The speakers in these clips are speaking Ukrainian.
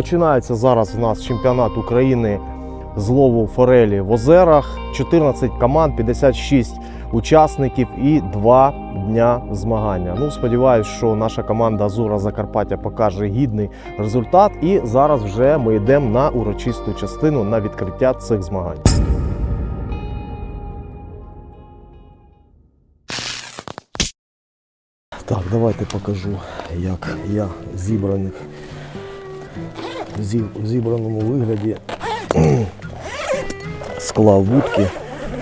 Починається зараз у нас чемпіонат України з лову форелі в озерах. 14 команд, 56 учасників і 2 дня змагання. Ну, сподіваюсь, що наша команда Азура Закарпаття покаже гідний результат. І зараз вже ми йдемо на урочисту частину на відкриття цих змагань. Так, давайте покажу, як я зібраний зі- в зібраному вигляді склав вудки.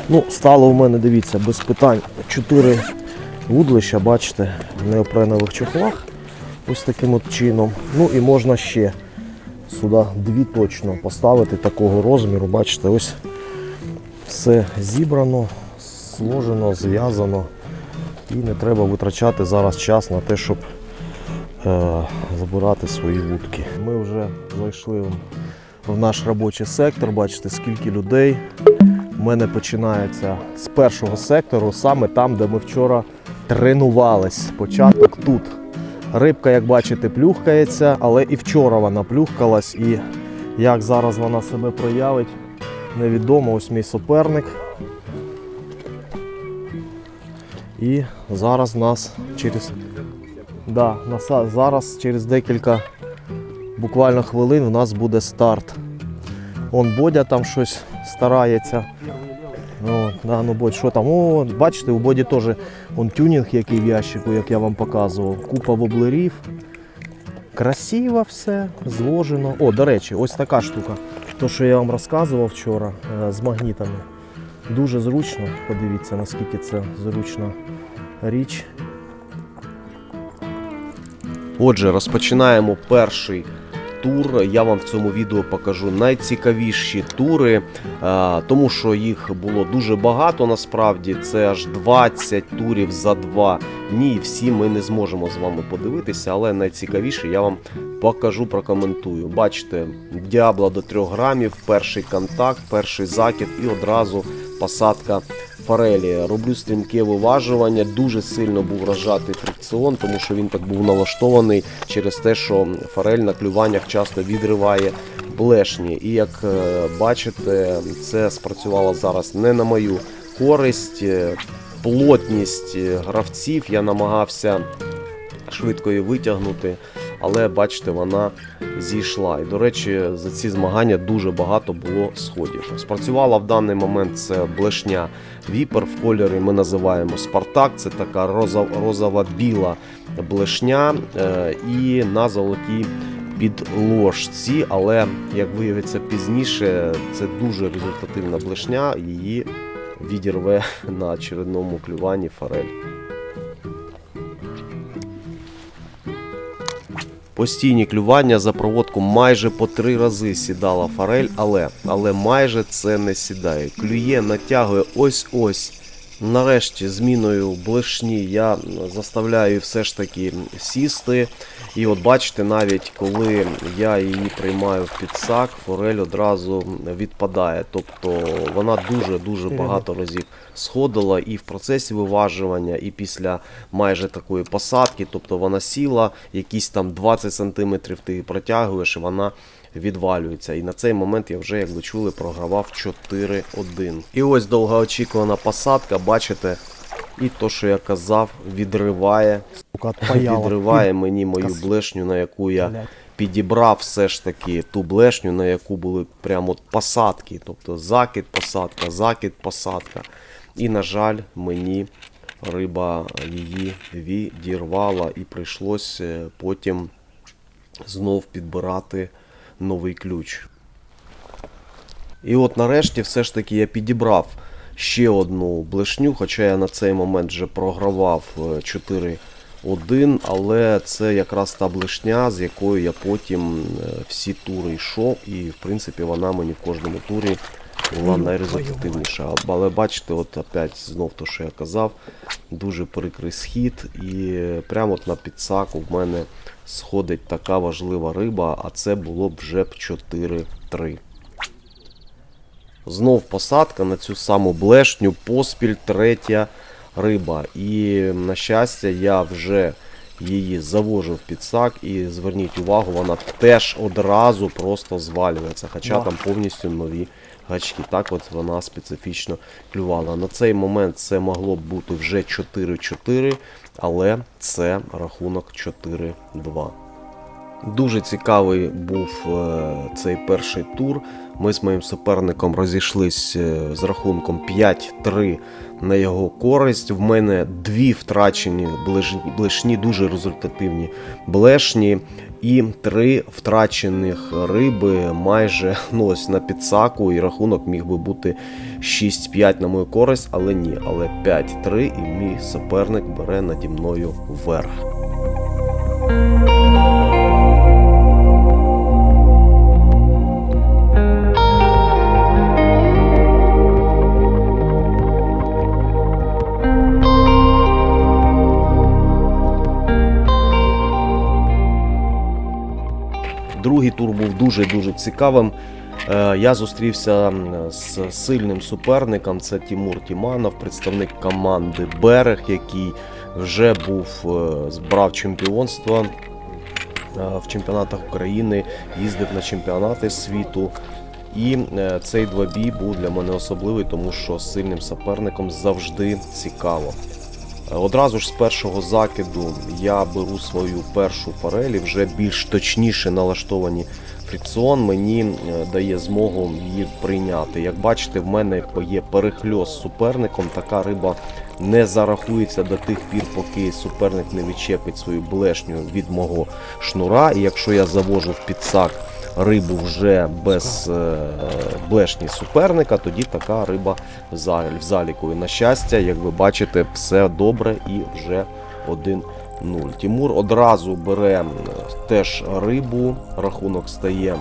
Ну, стало у мене, дивіться, без питань 4 вудлища, бачите, в неопренових чохлах. Ось таким от чином. Ну і можна ще сюди дві точно поставити такого розміру. Бачите, ось все зібрано, сложено, зв'язано. І не треба витрачати зараз час на те, щоб е, забирати свої вудки. Ми вже зайшли в наш робочий сектор. Бачите, скільки людей. У мене починається з першого сектору, саме там, де ми вчора тренувались. Початок тут. Рибка, як бачите, плюхкається, але і вчора вона плюхкалась. І як зараз вона себе проявить, невідомо. Ось мій суперник. І зараз нас через да, зараз через декілька буквально хвилин у нас буде старт. Он Бодя там щось старається. О, да, ну Бодь, що там? О, бачите, у Боді теж он тюнінг, який в ящику, як я вам показував. Купа воблерів. Красиво все, зложено. О, до речі, ось така штука. То, що я вам розказував вчора е, з магнітами. Дуже зручно. Подивіться, наскільки це зручна річ. Отже, розпочинаємо перший тур. Я вам в цьому відео покажу найцікавіші тури, е, тому що їх було дуже багато. Насправді це аж 20 турів за два дні. Всі ми не зможемо з вами подивитися, але найцікавіше я вам покажу, прокоментую. Бачите, діабла до 3 грамів, перший контакт, перший закид і одразу посадка форелі. Роблю стрімке виважування. Дуже сильно був розжатий фрикціон, тому що він так був налаштований через те, що форель на клюваннях часто відриває блешні. І як е, бачите, це спрацювало зараз не на мою користь. Е, Плотність е, гравців я намагався швидко її витягнути, але бачите, вона зійшла. І, до речі, за ці змагання дуже багато було сходів. Спрацювала в даний момент це блешня Віпер в кольорі ми називаємо Спартак. Це така розов- розова-біла блешня е, і на золотій підложці. Але як виявиться пізніше, це дуже результативна блешня. Її відірве на очередному клюванні форель. Постійні клювання за проводку майже по три рази сідала форель, але, але майже це не сідає. Клює, натягує ось-ось. Нарешті зміною блешні я заставляю все ж таки сісти. І от бачите, навіть коли я її приймаю в підсак, форель одразу відпадає. Тобто вона дуже-дуже багато разів сходила і в процесі виважування, і після майже такої посадки. Тобто вона сіла, якісь там 20 см ти протягуєш, і вона відвалюється. І на цей момент я вже, як ви чули, програвав 4-1. І ось довгоочікувана посадка, бачите, і то, що я казав, відриває, відриває мені мою блешню, на яку я підібрав все ж таки ту блешню, на яку були прямо от посадки. Тобто закид, посадка, закид, посадка. І, на жаль, мені риба її відірвала, і прийшлось е, потім знов підбирати новий ключ. І от нарешті все ж таки я підібрав ще одну блешню, хоча я на цей момент вже програвав е, 4-1, але це якраз та блешня, з якою я потім е, всі тури йшов, і в принципі вона мені в кожному турі була найрезультативніша. Але бачите, от опять знов то, що я казав, дуже прикрий схід, і прямо от на підсаку в мене сходить така важлива риба, а це було б вже б 4-3. Знов посадка на цю саму блешню, поспіль третя риба. І на щастя, я вже її завожу в підсак і зверніть увагу, вона теж одразу просто звалюється, хоча Да. там повністю нові гачки. Так от вона специфічно клювала. На цей момент це могло б бути вже 4-4, але це рахунок 4-2. Дуже цікавий був е, цей перший тур. Ми з моїм суперником розійшлись е, з рахунком 5-3 на його користь. В мене дві втрачені блешні, дуже результативні блешні, і три втрачених риби майже ну, ось на підсаку. І рахунок міг би бути 6-5 на мою користь, але ні. Але 5-3 і мій суперник бере наді мною вверх. Другий тур був дуже-дуже цікавим. Е, Я зустрівся з сильним суперником. Це Тімур Тіманов, представник команди Берег, який вже був е, збрав чемпіонство е, в чемпіонатах України, їздив на чемпіонати світу. І е, цей двобій був для мене особливий, тому що сильним суперником завжди цікаво. Е, Одразу ж з першого закиду я беру свою першу форель і вже більш точніше налаштовані фрикціон мені е, дає змогу її прийняти. Як бачите, в мене є перехльост з суперником. Така риба не зарахується до тих пір, поки суперник не відчепить свою блешню від мого шнура. І якщо я завожу в підсак рибу вже без е, блешні суперника, тоді така риба в зал- заліку. І на щастя, як ви бачите, все добре і вже 1-0. Тімур одразу бере теж рибу, рахунок стає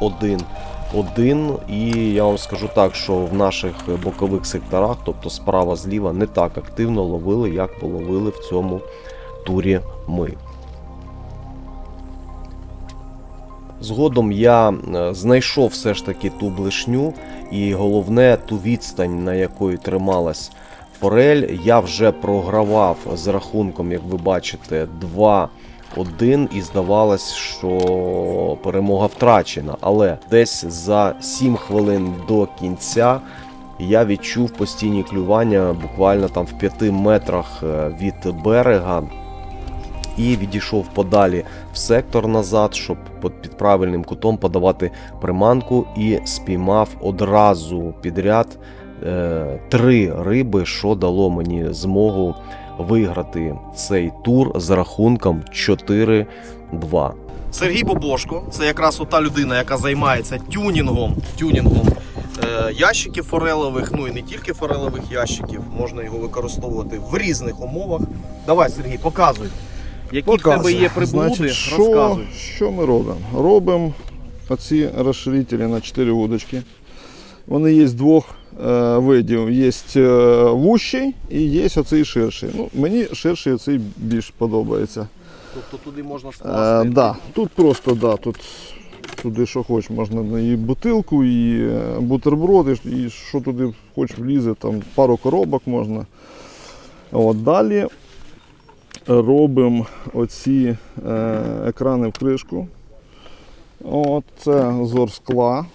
1-1. І я вам скажу так, що в наших бокових секторах, тобто справа зліва, не так активно ловили, як половили в цьому турі ми. Згодом я е, знайшов все ж таки ту блишню, і головне ту відстань, на якої трималась форель. Я вже програвав з рахунком, як ви бачите, 2-1, і здавалось, що перемога втрачена. Але десь за 7 хвилин до кінця я відчув постійні клювання буквально там в 5 метрах е, від берега і відійшов подалі в сектор назад, щоб під правильним кутом подавати приманку, і спіймав одразу підряд е, три риби, що дало мені змогу виграти цей тур з рахунком 4-2. Сергій Бобошко це якраз ота людина, яка займається тюнінгом, тюнінгом е, ящиків форелевих, ну і не тільки форелевих ящиків, можна його використовувати в різних умовах. Давай, Сергій, показуй. Які в тебе є приблуди, Значить, що, розказуй. що ми робимо? Робимо оці розширителі на 4 удочки. Вони є з двох е, видів. Є е, вущий і є оцей ширший. Ну, мені ширший оцей більш подобається. Тобто туди можна Е, скласти. да, тут просто да, тут туди що хоч, можна і бутилку, і е, бутерброди, і що туди хоч влізе, там пару коробок можна. От, далі робимо оці е, екрани в кришку. От, це зор скла.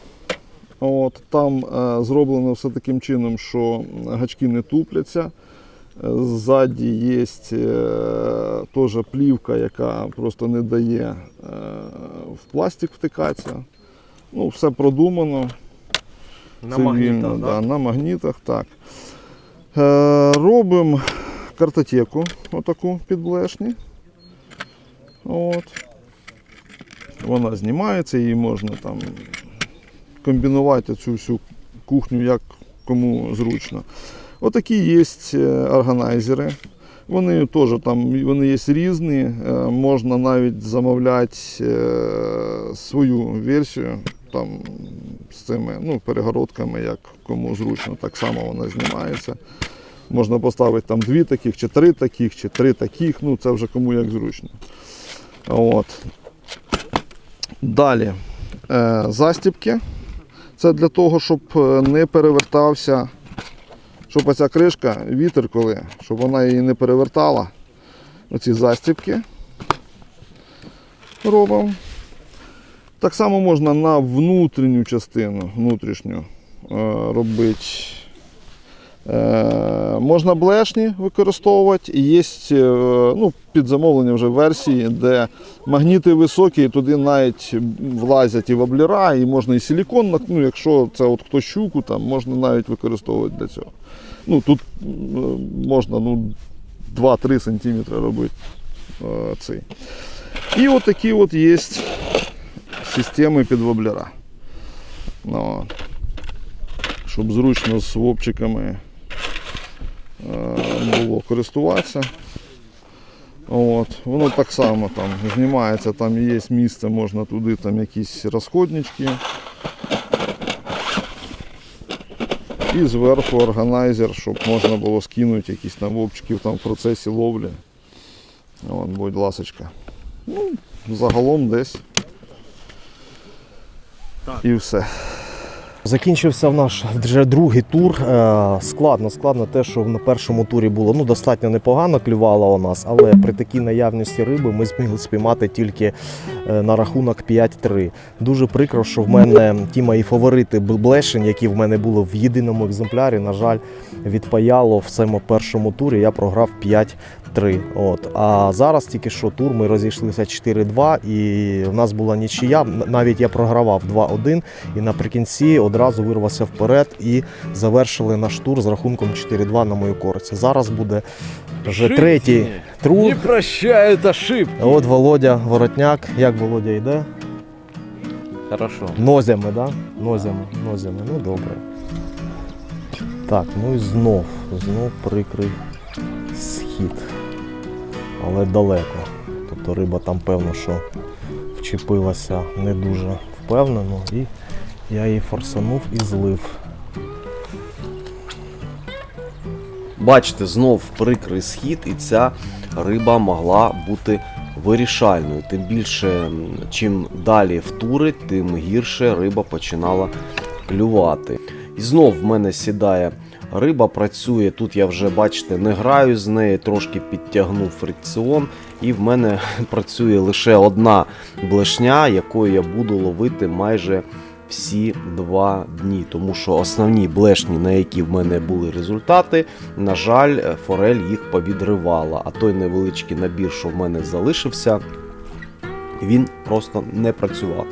От, там е, зроблено все таким чином, що гачки не тупляться. Ззаді є е, теж плівка, яка просто не дає е, в пластик втикатися. Ну, все продумано. На цивільно, магнітах, да, да? на магнітах, так. Е, робимо картотеку отаку під блешні. От. Вона знімається, її можна там комбінувати цю всю кухню, як кому зручно. Отакі є е, органайзери. Вони теж там вони є різні. Е, Можна навіть замовляти е, свою версію там, з цими ну, перегородками, як кому зручно, так само вона знімається. Можна поставити там дві таких, чи три таких, чи три таких, ну це вже кому як зручно. От. Далі е, застіпки. Це для того, щоб е, не перевертався, щоб оця кришка, вітер коли, щоб вона її не перевертала. оці застібки робимо. Так само можна на внутрішню частину, внутрішню е, робити. Е, можна блешні використовувати. Є е, ну, під замовлення вже версії, де магніти високі, і туди навіть влазять і воблера, і можна і силікон, ну, якщо це от хто щуку, там, можна навіть використовувати для цього. Ну, тут е, можна ну, 2-3 см робити цей. І от такі от є системи під воблера. Ну, щоб зручно з вопчиками було користуватися. От. Воно так само там знімається, там є місце, можна туди там якісь розходнички. І зверху органайзер, щоб можна було скинути якісь там вопчиків там в процесі ловлі. От, будь ласочка. Ну, загалом десь. І все. Закінчився в наш вже другий тур. Е, Складно, складно те, що на першому турі було ну, достатньо непогано клювало у нас, але при такій наявності риби ми змогли спіймати тільки е, на рахунок 5-3. Дуже прикро, що в мене ті мої фаворити блешень, які в мене були в єдиному екземплярі, на жаль, відпаяло в цьому першому турі. Я програв 5-3. От. А зараз тільки що тур ми розійшлися 4-2, і в нас була нічия. Навіть я програвав 2-1, і наприкінці одразу вирвався вперед і завершили наш тур з рахунком 4-2 на мою користь. Зараз буде вже Ошибки третій тур. Не прощают ошибки. А От Володя Воротняк. Як Володя йде? Хорошо. Нозями, да? Нозями, нозями. Ну добре. Так, ну і знов, знов прикрий схід. Але далеко. Тобто риба там певно, що вчепилася не дуже впевнено і я її форсанув і злив. Бачите, знов прикрий схід, і ця риба могла бути вирішальною. Тим більше, чим далі в тури, тим гірше риба починала клювати. І знов в мене сідає риба, працює. Тут я вже, бачите, не граю з нею, трошки підтягнув фрикціон, і в мене працює лише одна блешня, якою я буду ловити майже всі два дні. Тому що основні блешні, на які в мене були результати, на жаль, форель їх повідривала. А той невеличкий набір, що в мене залишився, він просто не працював.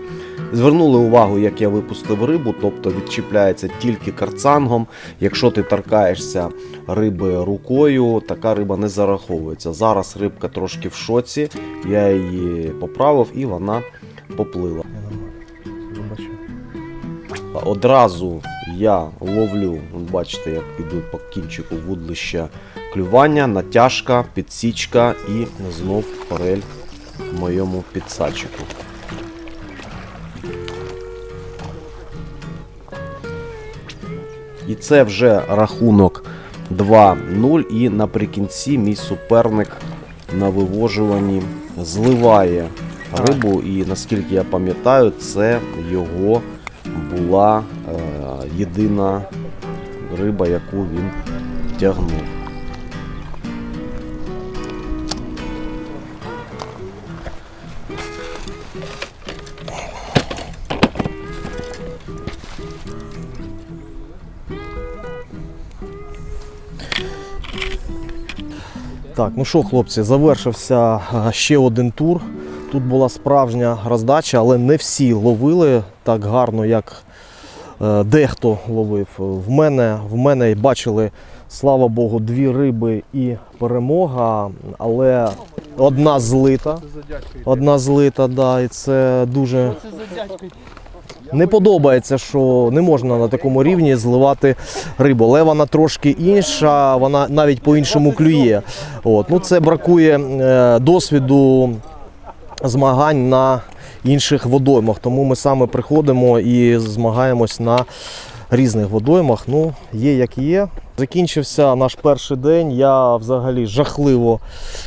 Звернули увагу, як я випустив рибу, тобто відчіпляється тільки карцангом. Якщо ти торкаєшся риби рукою, така риба не зараховується. Зараз рибка трошки в шоці, я її поправив і вона поплила. Одразу я ловлю, бачите, як іду по кінчику вудлища клювання, натяжка, підсічка і знов форель в моєму підсачику. І це вже рахунок 2-0. І наприкінці мій суперник на вивожуванні зливає рибу. І наскільки я пам'ятаю, це його була е, єдина риба, яку він тягнув. Так, ну що, хлопці, завершився е, ще один тур. Тут була справжня роздача, але не всі ловили так гарно, як е, дехто ловив. В мене, в мене бачили, слава Богу, дві риби і перемога, але одна злита. Одна злита, да, і це дуже. Не подобається, що не можна на такому рівні зливати рибу. Але вона трошки інша, вона навіть по-іншому клює. От. Ну, це бракує е, досвіду змагань на інших водоймах. Тому ми саме приходимо і змагаємось на різних водоймах. Ну, є як є. Закінчився наш перший день. Я взагалі жахливо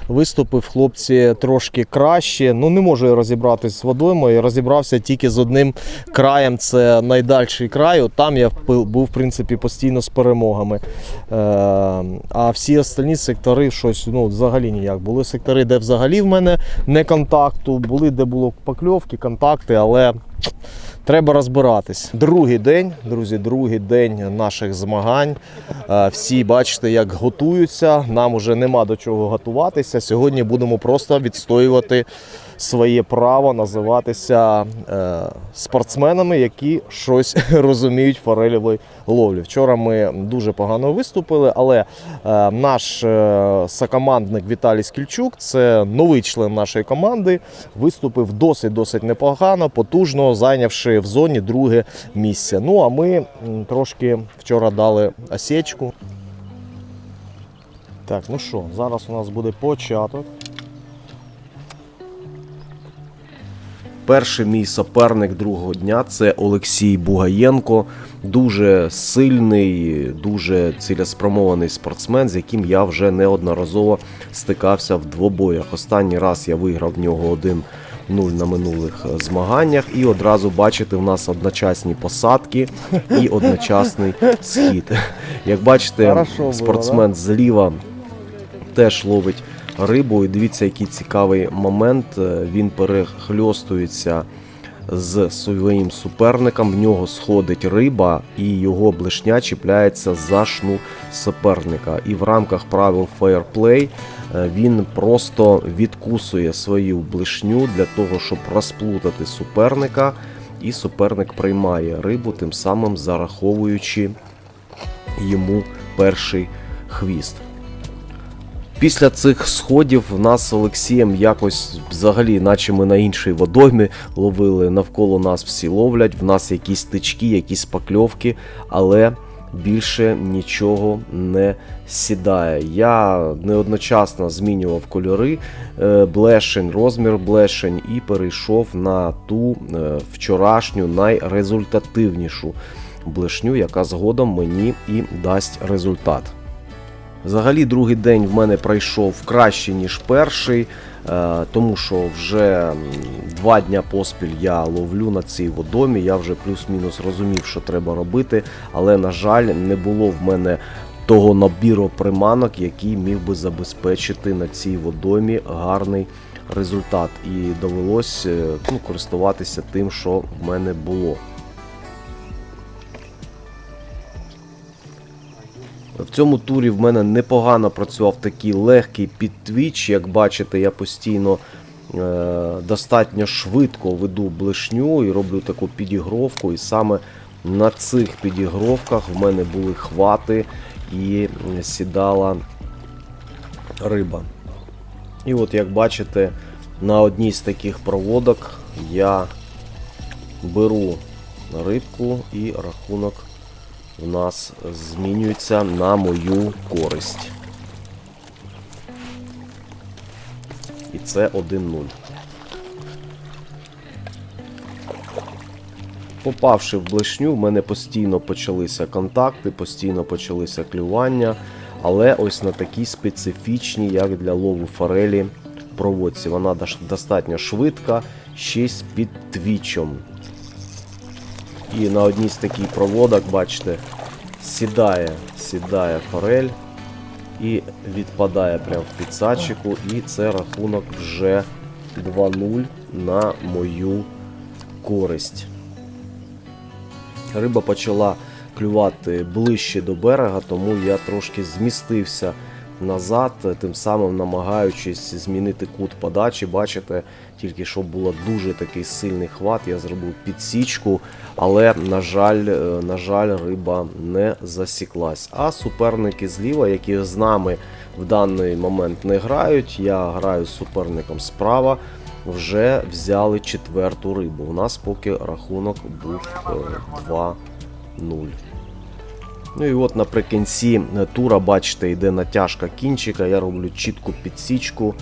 виступив. Хлопці трошки краще. Ну не можу я розібратись з водоймою. Розібрався тільки з одним краєм. Це найдальший край. От там я був в принципі постійно з перемогами. Е, а всі остальні сектори щось ну взагалі ніяк. Були сектори, де взагалі в мене не контакту, були де було покльовки, контакти, але. Треба розбиратись. Другий день, друзі, другий день наших змагань. Е, Всі бачите, як готуються. Нам уже нема до чого готуватися. Сьогодні будемо просто відстоювати своє право називатися е, спортсменами, які щось розуміють в ловлі. Вчора ми дуже погано виступили, але е, наш е, сокомандник Віталій Скільчук, це новий член нашої команди, виступив досить досить непогано, потужно зайнявши в зоні друге місце. Ну а ми трошки вчора дали осечку. Так, ну що, зараз у нас буде початок. Перший мій суперник другого дня це Олексій Бугаєнко. Дуже сильний, дуже цілеспрямований спортсмен, з яким я вже неодноразово стикався в двобоях. Останній раз я виграв в нього 1-0 на минулих е, змаганнях. І одразу бачите, в нас одночасні посадки і одночасний схід. Як бачите, спортсмен зліва теж ловить рибу. І дивіться, який цікавий момент. Е, Він перехльостується з своїм суперником. В нього сходить риба, і його блешня чіпляється за шну суперника. І в рамках правил фейерплей він просто відкусує свою блешню для того, щоб розплутати суперника. І суперник приймає рибу, тим самим зараховуючи йому перший хвіст. Після цих сходів нас з Олексієм якось взагалі, наче ми на іншій водоймі ловили. Навколо нас всі ловлять, в нас якісь стички, якісь покльовки, але більше нічого не сідає. Я неодночасно змінював кольори е, блешень, розмір блешень і перейшов на ту е, вчорашню найрезультативнішу блешню, яка згодом мені і дасть результат. Взагалі, другий день в мене пройшов краще, ніж перший, е, тому що вже два дня поспіль я ловлю на цій водомі. Я вже плюс-мінус розумів, що треба робити, але, на жаль, не було в мене того набіру приманок, який міг би забезпечити на цій водомі гарний результат. І довелось е, ну, користуватися тим, що в мене було. В цьому турі в мене непогано працював такий легкий підтвіч. Як бачите, я постійно е, достатньо швидко веду блишню і роблю таку підігровку. І саме на цих підігровках в мене були хвати і сідала риба. І от як бачите, на одній з таких проводок я беру рибку і рахунок в нас змінюється на мою користь. І це 1-0. Попавши в блешню, в мене постійно почалися контакти, постійно почалися клювання, але ось на такій специфічній, як для лову форелі, проводці. Вона достатньо швидка, ще з підтвічом. І на одній з таких проводок, бачите, сідає, сідає форель і відпадає прямо в підсадчику. І це рахунок вже 2-0 на мою користь. Риба почала клювати ближче до берега, тому я трошки змістився назад, тим самим намагаючись змінити кут подачі. Бачите, тільки що було дуже такий сильний хват, я зробив підсічку, але, на жаль, е, на жаль, риба не засіклась. А суперники зліва, які з нами в даний момент не грають, я граю з суперником справа. Вже взяли четверту рибу. У нас поки рахунок був е, 2-0. Ну і от наприкінці е, тура, бачите, йде натяжка кінчика. Я роблю чітку підсічку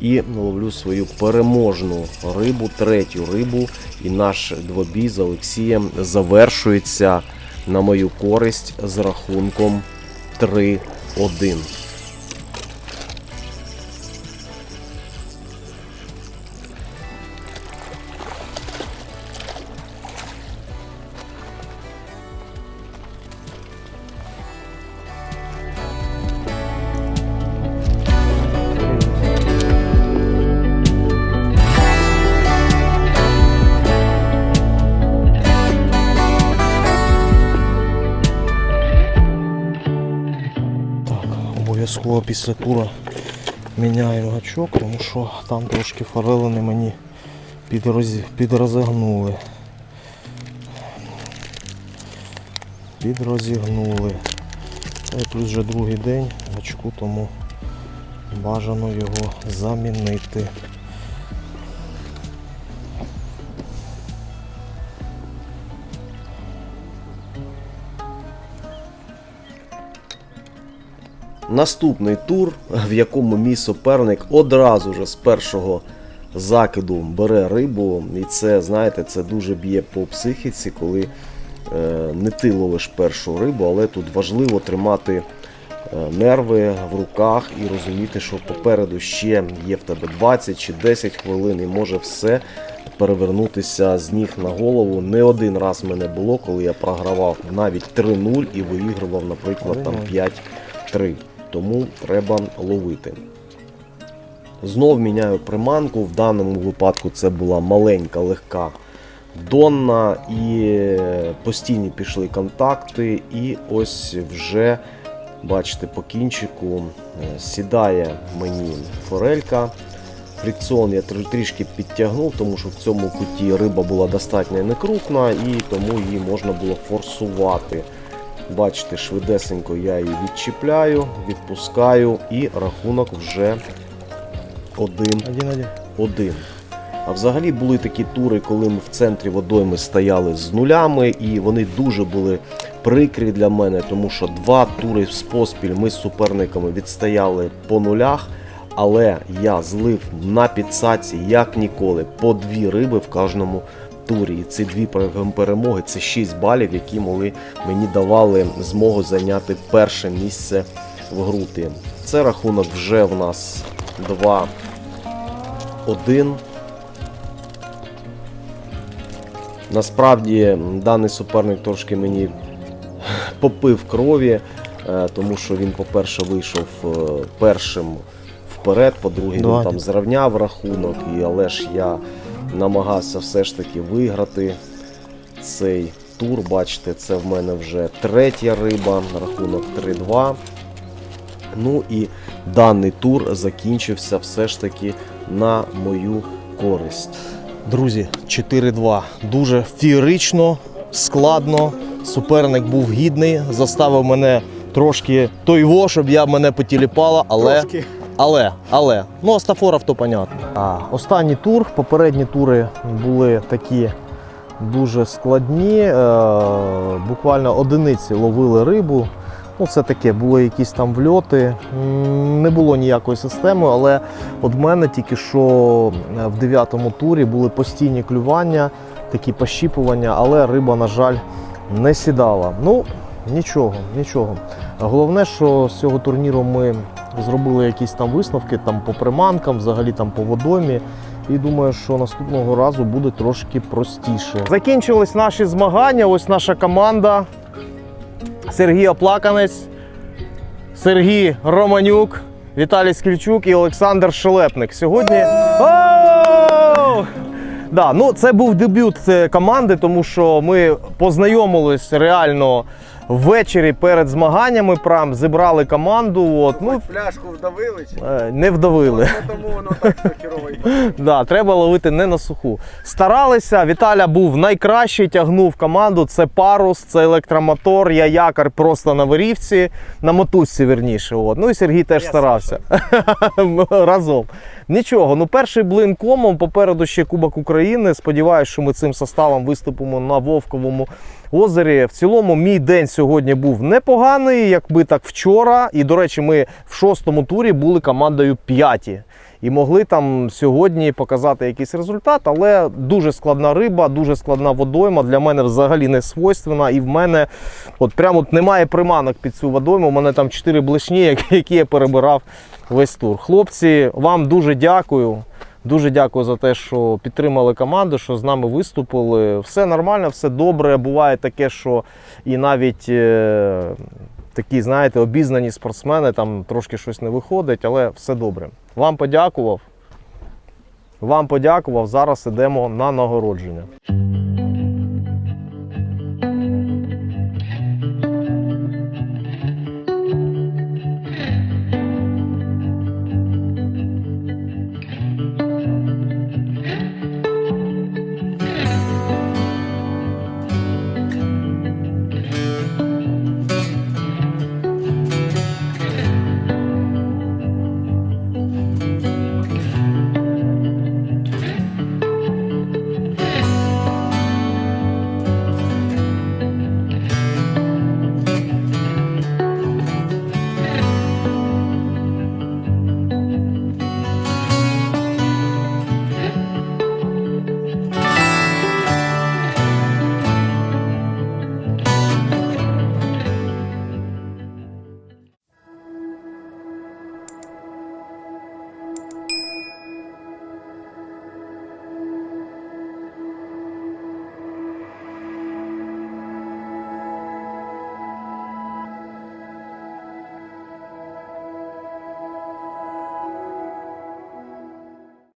і ловлю свою переможну рибу, третю рибу. І наш двобій з Олексієм завершується на мою користь з рахунком 3-1. Після тура міняємо гачок, тому що там трошки форелини мені підроз... підрозігнули. Підрозігнули. Та плюс вже другий день гачку, тому бажано його замінити. Наступний тур, в якому мій суперник одразу ж з першого закиду бере рибу. І це, знаєте, це дуже б'є по психіці, коли е, не ти ловиш першу рибу, але тут важливо тримати е, нерви в руках і розуміти, що попереду ще є в тебе 20 чи 10 хвилин, і може все перевернутися з ніг на голову. Не один раз мене було, коли я програвав навіть 3-0 і виігрував, наприклад, там 5-3. Тому треба ловити. Знов міняю приманку. В даному випадку це була маленька, легка донна, і постійні пішли контакти. І ось вже, бачите, по кінчику е, сідає мені форелька. Фрикціон я трішки підтягнув, тому що в цьому куті риба була достатньо некрупна і тому її можна було форсувати. Бачите, швидесенько я її відчіпляю, відпускаю і рахунок вже 1-1. Один-один. А взагалі були такі тури, коли ми в центрі водойми стояли з нулями, і вони дуже були прикрі для мене, тому що два тури з поспіль ми з суперниками відстояли по нулях. Але я злив на підсаці як ніколи по дві риби в кожному турі. І ці дві перемоги це 6 балів, які могли мені давали змогу зайняти перше місце в групі. Це рахунок вже в нас 2-1. Насправді даний суперник трошки мені попив крові, е, тому що він, по-перше, вийшов е, першим вперед, по-друге, він там зрівняв рахунок, і, але ж я намагався все ж таки виграти цей тур. Бачите, це в мене вже третя риба, рахунок 3-2. Ну і даний тур закінчився все ж таки на мою користь. Друзі, 4-2. Дуже феєрично, складно. Суперник був гідний, заставив мене трошки той во, щоб я мене потіліпала, але. Але, але, ну Астафоров то понятно. А, останній тур, попередні тури були такі дуже складні. Е, буквально одиниці ловили рибу. Ну, це таке, були якісь там вльоти. Не було ніякої системи, але от в мене тільки що е, в дев'ятому турі були постійні клювання, такі пощіпування, але риба, на жаль, не сідала. Ну, нічого, нічого. Головне, що з цього турніру ми зробили якісь там висновки там по приманкам, взагалі там по водомі. І думаю, що наступного разу буде трошки простіше. Закінчились наші змагання. Ось наша команда. Сергій Оплаканець, Сергій Романюк, Віталій Скільчук і Олександр Шелепник. Сьогодні. Да, ну це був дебют команди, тому що ми познайомились реально ввечері перед змаганнями. Прям зібрали команду. От, ну, Фляжку вдавили чи? е, не вдавили. Тому воно так все херово Да, треба ловити не на суху. Старалися. Віталя був найкращий, тягнув команду. Це парус, це електромотор. Я якор просто на вирівці, на мотузці верніше. От. Ну і Сергій теж старався. Разом. Нічого, ну перший блин комом, попереду ще Кубок України. Сподіваюсь, що ми цим составом виступимо на Вовковому озері. В цілому, мій день сьогодні був непоганий, якби так вчора. І, до речі, ми в шостому турі були командою п'яті. І могли там сьогодні показати якийсь результат, але дуже складна риба, дуже складна водойма. Для мене взагалі не свойственна. І в мене от прямо от немає приманок під цю водойму. У мене там чотири блешні, які- я перебирав весь тур. Хлопці, вам дуже дякую. Дуже дякую за те, що підтримали команду, що з нами виступили. Все нормально, все добре. Буває таке, що і навіть е, такі, знаєте, обізнані спортсмени, там трошки щось не виходить, але все добре. Вам подякував. Вам подякував. Зараз ідемо на нагородження.